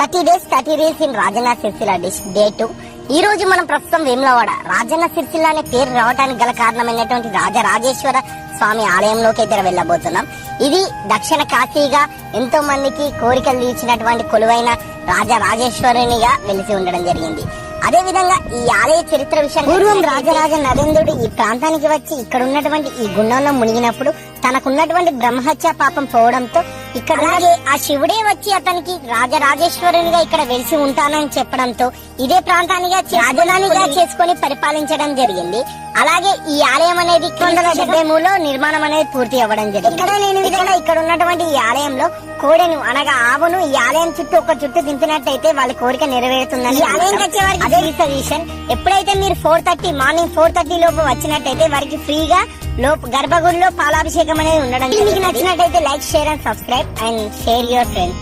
Thirty days thirty reels in Rajanna Sircilla dish day two. ఈ రోజు మనం ప్రస్తుతం వేములవాడ. రాజన్న సిరిసిల్ల అనే పేరు రావడానికి గల కారణమైనటువంటి రాజరాజేశ్వర స్వామి ఆలయంలోకి అయితే వెళ్ళబోతున్నాం. ఇది దక్షిణ కాశీగా ఎంతో మందికి కోరికలు తీర్చినటువంటి కొలువైన రాజరాజేశ్వరునిగా వెలిసి ఉండడం జరిగింది. అదే విధంగా ఈ ఆలయ చరిత్ర విషయం పూర్వం రాజరాజ నరేంద్రుడు ఈ ప్రాంతానికి వచ్చి ఇక్కడ ఉన్నటువంటి ఈ గుండంలో మునిగినప్పుడు తనకున్నటువంటి బ్రహ్మహత్య పాపం పోవడంతో ఇక్కడ అలాగే ఆ శివుడే వచ్చి అతనికి రాజరాజేశ్వరునిగా ఇక్కడ వెలిసి ఉంటానని చెప్పడంతో ఇదే ప్రాంతానిగా రాజధానిగా చేసుకొని పరిపాలించడం జరిగింది. అలాగే ఈ ఆలయం అనేది మూడులో నిర్మాణం అనేది పూర్తి అవ్వడం జరిగింది. ఇక్కడ విధంగా ఇక్కడ ఉన్నటువంటి ఈ ఆలయంలో కోడెను అనగా ఆవును ఈ ఆలయం చుట్టూ ఒక చుట్టూ దింపినట్టయితే వాళ్ళ కోరిక నెరవేరుతుందని వచ్చే వారికి అదే సజెషన్ ఎప్పుడైతే మీరు four thirty morning four thirty లోపు వచ్చినట్టయితే వారికి ఫ్రీగా లోపు గర్భగుడిలో పాలాభిషేకం అనేది ఉండడం. మీకు నచ్చినట్టయితే like share and subscribe and share your friends